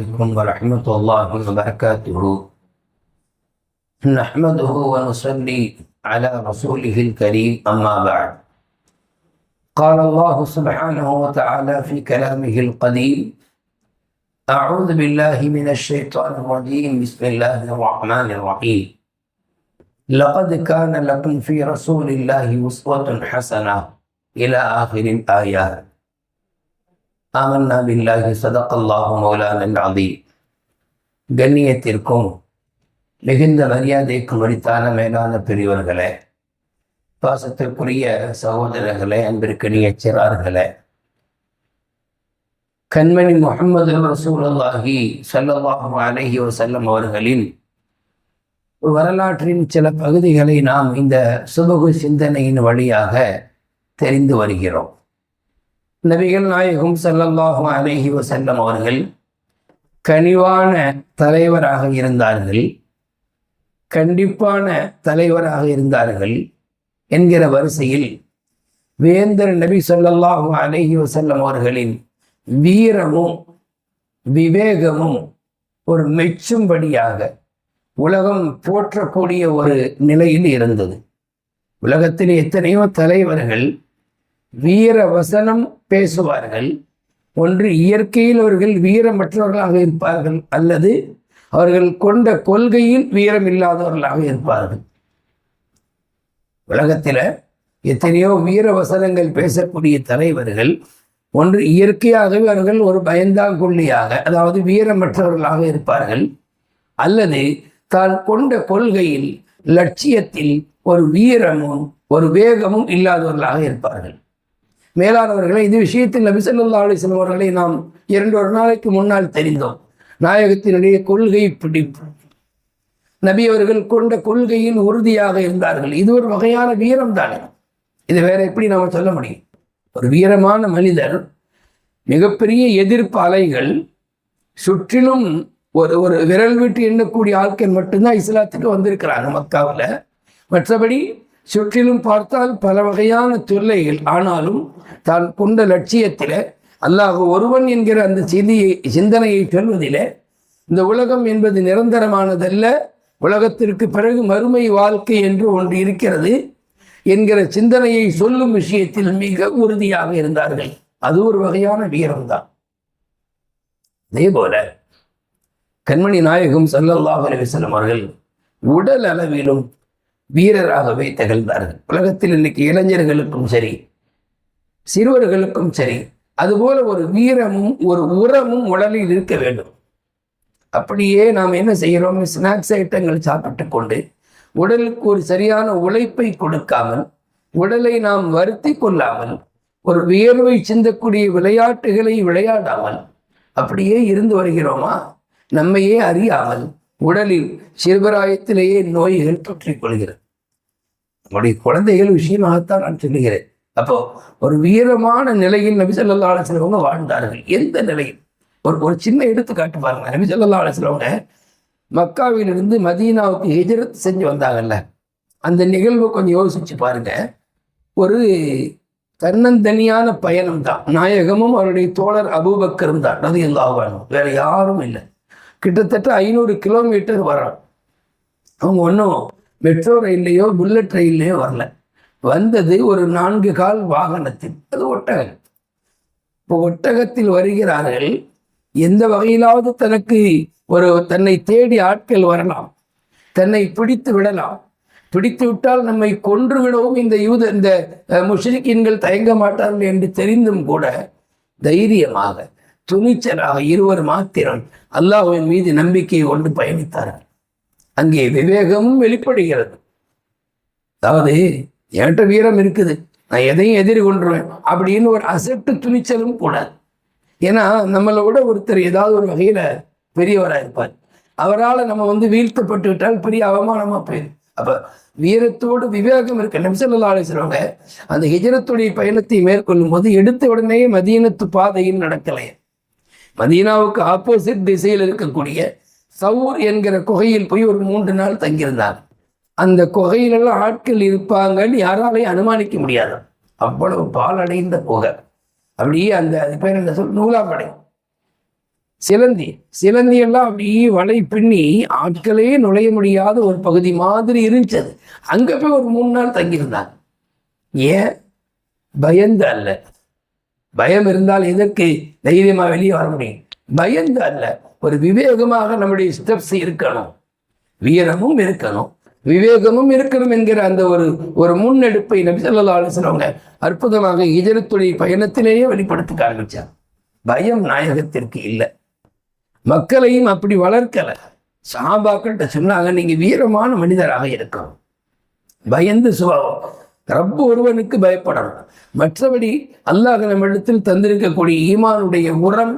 عليكم ورحمة الله وبركاته. نحمده ونصلي على رسوله الكريم أما بعد. قال الله سبحانه وتعالى في كلامه القديم أعوذ بالله من الشيطان الرجيم بسم الله الرحمن الرحيم. لقد كان لكم في رسول الله أسوة حسنة إلى آخر الآيات. ஆமன்னா பில்லாஹி சதக்கல்லாஹு மௌலானல் அதி கண்ணியத்திற்கும் மிகுந்த மரியாதைக்கும் வரித்தான மேலான பெரியவர்களே பாசத்திற்குரிய சகோதரர்களே அன்பிற்கனிய சிறார்களே கண்மணி முகமது ரசூலுல்லாஹி சல்லல்லாஹு அலஹி வசல்லம் அவர்களின் வரலாற்றின் சில பகுதிகளை நாம் இந்த சுபகு சிந்தனையின் வழியாக தெரிந்து வருகிறோம். நபிகள் நாயகம் சல்லல்லாஹு அலஹி வசல்லம் அவர்கள் கனிவான தலைவராக இருந்தார்கள். கண்டிப்பான தலைவராக இருந்தார்கள் என்கிற வரிசையில் வேந்தர் நபி சொல்லல்லாஹு அலஹி வசல்லம் அவர்களின் வீரமும் விவேகமும் ஒரு மெச்சும்படியாக உலகம் போற்றக்கூடிய ஒரு நிலையில் இருந்தது. உலகத்தில் எத்தனையோ தலைவர்கள் வீர வசனம் பேசுவார்கள். ஒன்று இயற்கையில் அவர்கள் வீரமற்றவர்களாக இருப்பார்கள் அல்லது அவர்கள் கொண்ட கொள்கையில் வீரம் இல்லாதவர்களாக இருப்பார்கள். உலகத்தில் எத்தனையோ வீர வசனங்கள் பேசக்கூடிய தலைவர்கள் ஒன்று இயற்கையாகவே அவர்கள் ஒரு பயந்தாங்குள்ளியாக அதாவது வீரமற்றவர்களாக இருப்பார்கள். அல்லது தான் கொண்ட கொள்கையில் லட்சியத்தில் ஒரு வீரமும் ஒரு வேகமும் இல்லாதவர்களாக இருப்பார்கள். மேலானவர்களை இது விஷயத்தில் நபிசல்லா அலிஸ்லம் அவர்களை நாம் இரண்டு ஒரு நாளைக்கு முன்னால் தெரிந்தோம். நாயகத்தினுடைய கொள்கை பிடிப்பு. நபி அவர்கள் கொண்ட கொள்கையில் உறுதியாக இருந்தார்கள். இது ஒரு வகையான வீரம் தானே. இது வேற எப்படி நாம் சொல்ல முடியும்? ஒரு வீரமான மனிதர் மிகப்பெரிய எதிர்ப்பு அலைகள் சுற்றிலும் ஒரு ஒரு விரல் விட்டு எண்ணக்கூடிய ஆட்கள் மட்டும்தான் இஸ்லாத்துக்கு வந்திருக்கிறாங்க மக்காவில். மற்றபடி சுற்றிலும் பார்த்தால் பல வகையான தொல்லைகள் ஆனாலும் தான் கொண்ட லட்சியத்தில் அல்லாஹ் ஒருவன் என்கிற அந்த செய்தியை சிந்தனையை சொல்வதில் இந்த உலகம் என்பது நிரந்தரமானதல்ல. உலகத்திற்கு பிறகு மறுமை வாழ்க்கை என்று ஒன்று இருக்கிறது என்கிற சிந்தனையை சொல்லும் விஷயத்தில் மிக உறுதியாக இருந்தார்கள். அது ஒரு வகையான வீரம்தான். அதே போல கண்மணி நாயகம் சல்லல்லாஹ் அலிவசலம் அவர்கள் உடல் அளவிலும் வீரராகவே திகழ்ந்தார்கள். உலகத்தில் இன்னைக்கு இளைஞர்களுக்கும் சரி சிறுவர்களுக்கும் சரி அதுபோல ஒரு வீரமும் ஒரு உரமும் உடலில் இருக்க வேண்டும். அப்படியே நாம் என்ன செய்கிறோம்? ஸ்நாக்ஸ் ஐட்டங்கள் சாப்பிட்டு கொண்டு உடலுக்கு ஒரு சரியான உழைப்பை கொடுக்காமல் உடலை நாம் வருத்தி கொள்ளாமல் ஒரு வியர்வை சிந்தக்கூடிய விளையாட்டுகளை விளையாடாமல் அப்படியே இருந்து வருகிறோமா? நம்மையே அறியாமல் உடலில் சிறுபராயத்திலேயே நோய்கள் தொற்றிக் கொள்கிறது. நம்முடைய குழந்தைகள் விஷயமாகத்தான் நான் சொல்லுகிறேன். அப்போ ஒரு வீரமான நிலையில் நபிசல்லா அலிஸ்லவங்க வாழ்ந்தார்கள். எந்த நிலையில்? ஒரு ஒரு சின்ன எடுத்துக்காட்டு பாருங்க நபிசல்லா அலிஸ்லவங்க மக்காவிலிருந்து மதீனாவுக்கு ஹிஜரத் செஞ்சு வந்தாங்கல்ல. அந்த நிகழ்வை கொஞ்சம் யோசிச்சு பாருங்க. ஒரு தன்னந்தனியான பயணம் தான் நாயகமும் அவருடைய தோழர் அபூபக்கரும் தான் அது எல்லாவும் வேற யாரும் இல்லை. கிட்டத்தட்ட ஐநூறு கிலோமீட்டர் வரோம் அவங்க ஒன்றும் மெட்ரோ ரயில்லையோ புல்லட் ரயில்லையோ வரல. வந்தது ஒரு நான்கு கால் வாகனத்தில். அது ஒட்டகம். இப்போ ஒட்டகத்தில் வருகிறார்கள். எந்த வகையிலாவது தனக்கு ஒரு தன்னை தேடி ஆட்கள் வரலாம். தன்னை பிடித்து விடலாம். பிடித்து விட்டால் நம்மை கொன்று விடவும் இந்த யூத இந்த முஷ்ரிக்கின்கள் தயங்க மாட்டார்கள் என்று தெரிந்தும் கூட தைரியமாக துணிச்சலாக இருவர் மாத்திரம் அல்லாஹுவின் மீது நம்பிக்கையை கொண்டு பயணித்தார்கள். அங்கே விவேகமும் வெளிப்படுகிறது. அதாவது என்கிட்ட வீரம் இருக்குது. நான் எதையும் எதிர்கொண்டுருவேன். அப்படின்னு ஒரு அசட்டு துணிச்சலும் கூடாது ஏன்னா நம்மளை விட ஒருத்தர் ஏதாவது ஒரு வகையில் பெரியவராக இருப்பார். அவரால் நம்ம வந்து வீழ்த்தப்பட்டு விட்டால் பெரிய அவமானமாக போயிடும். அப்போ வீரத்தோடு விவேகம் இருக்க. நிமிஷல்லா சொல்லுவாங்க அந்த ஹிஜரத்துடைய பயணத்தை மேற்கொள்ளும் போது எடுத்த உடனே மதியனத்து பாதையில் நடக்கலையே. மதீனாவுக்கு ஆப்போசிட் திசையில் இருக்கக்கூடிய சவுர் என்கிற குகையில் போய் ஒரு மூன்று நாள் தங்கியிருந்தார். அந்த குகையிலெல்லாம் ஆட்கள் இருப்பாங்கன்னு யாராலையும் அனுமானிக்க முடியாது. அவ்வளவு பாலடைந்த குகை. அப்படியே அந்த அது பேர் என்ன சொல் நூலாப்படை சிலந்தி. சிலந்தி எல்லாம் அப்படியே வலை பின்னி ஆட்களே நுழைய முடியாத ஒரு பகுதி மாதிரி இருந்துச்சது அங்கே போய் ஒரு மூணு நாள் தங்கியிருந்தாங்க ஏன்? பயந்து அல்ல. பயம் இருந்தால் எதற்கு தைரியமா வெளியே வர முடியும்? பயந்து அல்ல. ஒரு விவேகமாக நம்முடைய ஸ்டெப்ஸ் இருக்கணும். வீரமும் இருக்கணும். விவேகமும் இருக்கணும் என்கிற அந்த ஒரு ஒரு முன்னெடுப்பை நபி ஸல்லல்லாஹு அற்புதமாக இஜரத்துடைய பயணத்திலேயே வெளிப்படுத்த ஆரம்பிச்சார் பயம் நாயகத்திற்கு இல்லை. மக்களையும் அப்படி வளர்க்கல. சாபாக்கள்கிட்ட சொன்னாங்க நீங்க வீரமான மனிதராக இருக்கணும். பயந்து சுபாவம். ரப் ஒருவனுக்கு பயப்படணும். மற்றபடி அல்லாஹ் நம்மிடத்தில் தந்திருக்கக்கூடிய ஈமானுடைய உரம்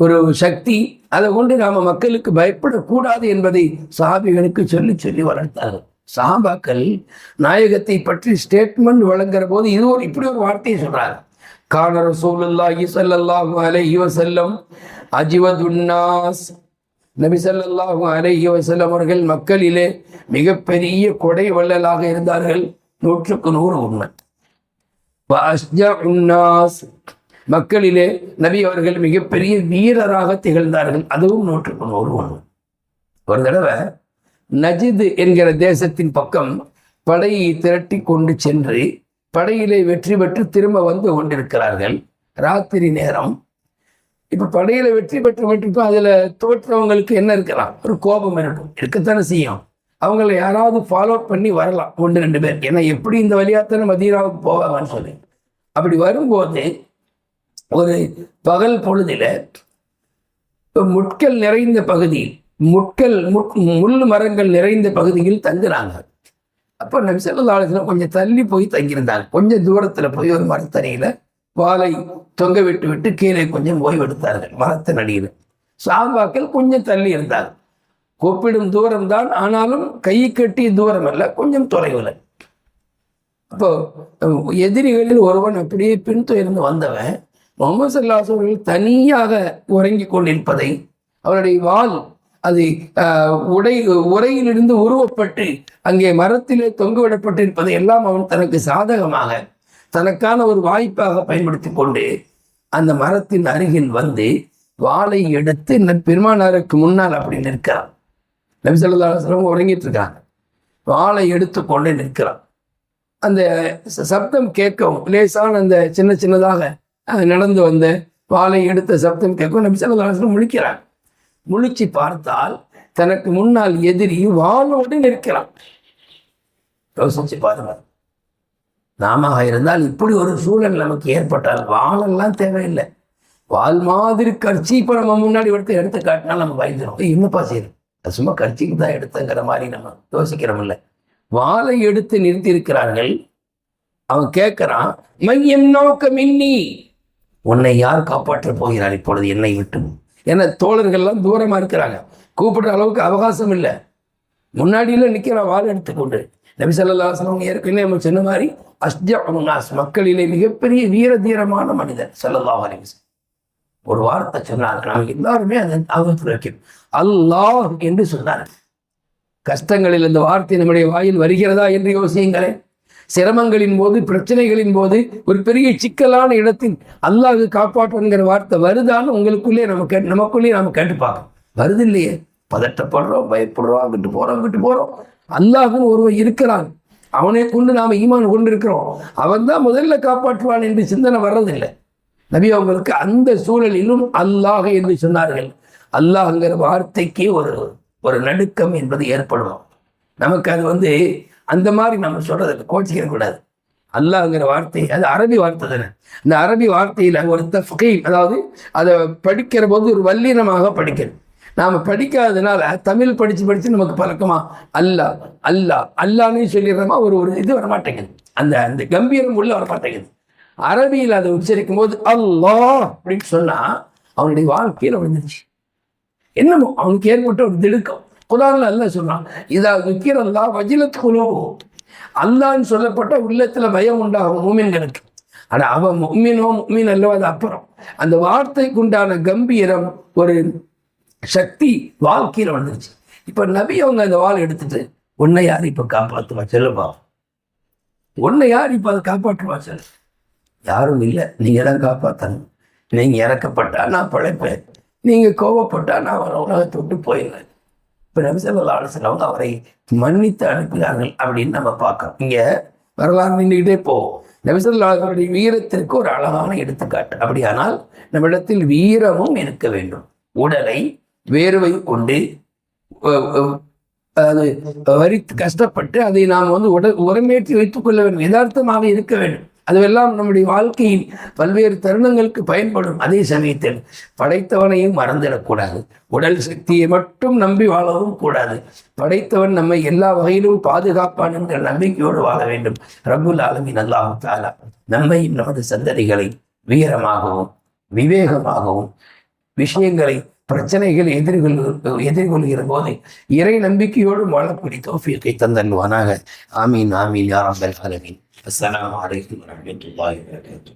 ஒரு சக்தி அதை கொண்டு நாம மக்களுக்கு பயப்படக்கூடாது என்பதை சஹாபிகளுக்கு சொல்லி சொல்லி வளர்த்தார்கள். சஹாபாக்கள் நாயகத்தை பற்றி ஸ்டேட்மெண்ட் வழங்குற போது இது ஒரு இப்படி ஒரு வார்த்தையை சொல்றாங்க. கான ரசூலுல்லாஹி ஸல்லல்லாஹு அலைஹி வசல்லம் அஜிவதுன்னாஸ் நபி ஸல்லல்லாஹு அலைஹி வசல்லம் அவர்கள் மக்களிலே மிகப்பெரிய கொடை வள்ளலாக இருந்தார்கள். நூற்றுக்கு நூறு உண்மை மக்களிலே நபி அவர்கள் மிகப்பெரிய வீரராக திகழ்ந்தார்கள் அதுவும் நூற்றுக்கு நூறு உண்மை ஒரு தடவை நஜித் என்கிற தேசத்தின் பக்கம் படையை திரட்டி கொண்டு சென்று படையிலே வெற்றி பெற்று திரும்ப வந்து கொண்டிருக்கிறார்கள் ராத்திரி நேரம் இப்போ படையில் வெற்றி பெற்று மட்டும் அதில் தோற்றவங்களுக்கு என்ன இருக்கலாம் ஒரு கோபம் இருக்கும் இருக்கத்தானே செய்யும் அவங்கள யாராவது ஃபாலோ பண்ணி வரலாம் ஒன்று ரெண்டு பேர். ஏன்னா எப்படி இந்த வழியாத்தானே மதீனாவுக்கு போவாங்கன்னு சொல்லி. அப்படி வரும்போது ஒரு பகல் பொழுதில் முட்கள் நிறைந்த பகுதியில் முட்கள் முட்- முள் மரங்கள் நிறைந்த பகுதியில் தங்குறாங்க. அப்போ நபி ஸல்லல்லாஹு கொஞ்சம் தள்ளி போய் தங்கியிருந்தாங்க. கொஞ்சம் தூரத்தில் போய் ஒரு மரத்தடியில் வாழை தொங்க விட்டு விட்டு கீழே கொஞ்சம் ஓய்வெடுத்தார்கள் மரத்தின் அடியில். சாபாக்கள் கொஞ்சம் தள்ளி இருந்தாங்க கூப்பிடும் தூரம் தான் ஆனாலும் கை கட்டிய தூரம் அல்ல கொஞ்சம் தொலைவில். அப்போ எதிரிகளில் ஒருவன் அப்படியே பின்துயர்ந்து வந்தவன் முகமது சல்லாஸ் அவர்கள் தனியாக உறங்கிக் கொண்டிருப்பதை அவருடைய வாள் அது உடை உரையிலிருந்து உருவப்பட்டு அங்கே மரத்திலே தொங்குவிடப்பட்டிருப்பதை எல்லாம் அவன் தனக்கு சாதகமாக தனக்கான ஒரு வாய்ப்பாக பயன்படுத்தி கொண்டு அந்த மரத்தின் அருகில் வந்து வாளை எடுத்து பெருமானாருக்கு முன்னால் அப்படி நிற்கிறான். நபி உறங்கிட்டு இருக்காங்க வாளை எடுத்து கொண்டு நிற்கிறான். அந்த சப்தம் கேட்கவும் லேசான அந்த சின்ன சின்னதாக நடந்து வந்த வாளை எடுத்த சப்தம் கேட்கவும் நபி முழிக்கிறான் முழிச்சு பார்த்தால் தனக்கு முன்னால் எதிரி வாளோடு நிற்கிறான். யோசிச்சு பாருங்க. நாம இருந்தால் இப்படி ஒரு சூழல் நமக்கு ஏற்பட்டால் வாழெல்லாம் தேவையில்லை. வால் மாதிரி கட்சி இப்போ நம்ம முன்னாடி எடுத்து எடுத்து காட்டினால் நம்ம பயந்துடும் என்னப்பா செய்யணும் அது சும்மா கட்சிக்கு தான் எடுத்தங்கிற மாதிரி நம்ம யோசிக்கிறோம்ல வாளை எடுத்து நிறுத்தி இருக்கிறார்கள் அவன் கேட்குறான் மையம் நோக்கம் இன்னி. உன்னை யார் காப்பாற்ற போகிறார் இப்பொழுது என்னை விட்டு? ஏன்னா தோழர்கள்லாம் தூரமாக இருக்கிறாங்க. கூப்பிடுற அளவுக்கு அவகாசம் இல்லை. முன்னாடியில் நிற்கிறான் வாழை எடுத்துக்கொண்டு. நபி ஸல்லல்லாஹு ஏற்கனவே நம்ம சொன்ன மாதிரி அஸ்ஜஅு நாஸ். மக்களிலே மிகப்பெரிய வீர தீரமான மனிதர் ஸல்லல்லாஹு அலிவசன் ஒரு வார்த்தை சொன்னாங்க நாங்கள் எல்லாருமே அதை ஞாபகத்தில் வைக்கணும் அல்லாஹ் என்று சொன்னார் கஷ்டங்களில் இந்த வார்த்தை நம்முடைய வாயில் வருகிறதா என்று யோசியுங்களே சிரமங்களின் போது பிரச்சனைகளின் போது ஒரு பெரிய சிக்கலான இடத்தில் அல்லாஹ் காப்பாற்றுங்கிற வார்த்தை வருதான்னு உங்களுக்குள்ளே நம்ம கே நமக்குள்ளேயே நம்ம கேட்டு பார்க்கணும். வருது இல்லையே பதட்டப்படுறோம் பயப்படுறோம் அங்கிட்டு போகிறோம் அங்கிட்டு போகிறோம் அல்லாஹும் ஒருவன் இருக்கிறான். அவனை கொண்டு நாம் ஈமான் கொண்டு இருக்கிறோம் அவன் தான் முதல்ல காப்பாற்றுவான் என்று சிந்தனை வர்றதில்லை. நபி அவங்களுக்கு அந்த சூழலிலும் அல்லாஹ் என்று சொன்னார்கள். அல்லாஹ்ங்கிற வார்த்தைக்கு ஒரு ஒரு நடுக்கம் என்பது ஏற்படும். நமக்கு அது வந்து அந்த மாதிரி நம்ம சொல்றது கோச்சிக்க கூடாது. அல்லாஹ்ங்கிற வார்த்தை அது அரபி வார்த்தை தானே. இந்த அரபி வார்த்தையில் ஒரு தஃகை அதாவது அதை படிக்கிற போது ஒரு வல்லினமாக படிக்கணும். நாம் படிக்காததுனால தமிழ் படித்து படித்து நமக்கு பழக்கமா? அல்லாஹ் அல்லாஹ் அல்லான்னு சொல்லிடுறோமா? ஒரு ஒரு இது வரமாட்டேங்குது. அந்த அந்த கம்பீரம் உள்ள வரமாட்டேங்குது. அரபியில் அதை உச்சரிக்கும் போது அல்லா அப்படின்னு சொன்னா அவனுடைய வாழ்க்கையில் விழுந்துருச்சு என்னமோ அவனுக்கு ஏற்பட்ட ஒரு திடுக்கம். குரான்ல அல்ல சொன்னான் இதா துக்கிர வஜிலத் குலோபோ. அல்லான்னு சொல்லப்பட்ட உள்ளத்துல பயம் உண்டாகும் மூமின்களுக்கு. ஆனா அவன் மும்மினோ மும்மின் அல்லவோ? அது அப்புறம். அந்த வார்த்தைக்கு உண்டான கம்பீரம் ஒரு சக்தி வாழ்க்கையில் வந்துருச்சு. இப்ப நபி அவங்க அந்த வாழ் எடுத்துட்டு உன்னை யார் இப்ப காப்பாற்றுவா சொல்லுப்பா உன்னை யார் இப்ப அதை காப்பாற்றுவா? சொல்லு. யாரும் இல்லை. நீங்க தான் காப்பாற்றணும் நீங்கள் இறக்கப்பட்டா நான் பிழைப்பேன். நீங்கள் கோவப்பட்டால் நான் அவரை உலகத்தை விட்டு போயிடுவேன். இப்போ நபிசல்லா அவங்க அவரை மன்னித்து அனுப்பினார்கள் அப்படின்னு நம்ம பார்க்குறோம். இங்கே வரலாறு நின்றுக்கிட்டே போவோம் நபிசல்லாஹருடைய வீரத்திற்கு ஒரு அழகான எடுத்துக்காட்டு. அப்படியானால் நம்மிடத்தில் வீரமும் இருக்க வேண்டும். உடலை வேர்வை கொண்டு அது வரித்து கஷ்டப்பட்டு அதை நாம் வந்து உடல் உரமேற்றி வைத்துக் கொள்ள வேண்டும். யதார்த்தமாக இருக்க வேண்டும். அதுவெல்லாம் நம்முடைய வாழ்க்கையின் பல்வேறு தருணங்களுக்கு பயன்படும் அதே சமயத்தில் படைத்தவனையும் மறந்துடக்கூடாது. உடல் சக்தியை மட்டும் நம்பி வாழவும் கூடாது. படைத்தவன் நம்மை எல்லா வகையிலும் பாதுகாப்பான் என்ற நம்பிக்கையோடு வாழ வேண்டும். ரபுல் ஆலமின் அல்லாஹ் தாலா நம்மையும் நமது சந்ததிகளை வீரமாகவும் விவேகமாகவும் விஷயங்களை பிரச்சனைகள் எதிர்கொள் எதிர்கொள்கிற போது இறை நம்பிக்கையோடு வாழக்கூடிய தோஃபியத்தை தந்தல்வானாக ஆமீன் ஆமீன் யாராம் ஆலமீன். அஸ்லாம் அலைக்கும் வரஹ்மத்துல்லாஹி வபரகாத்துஹு.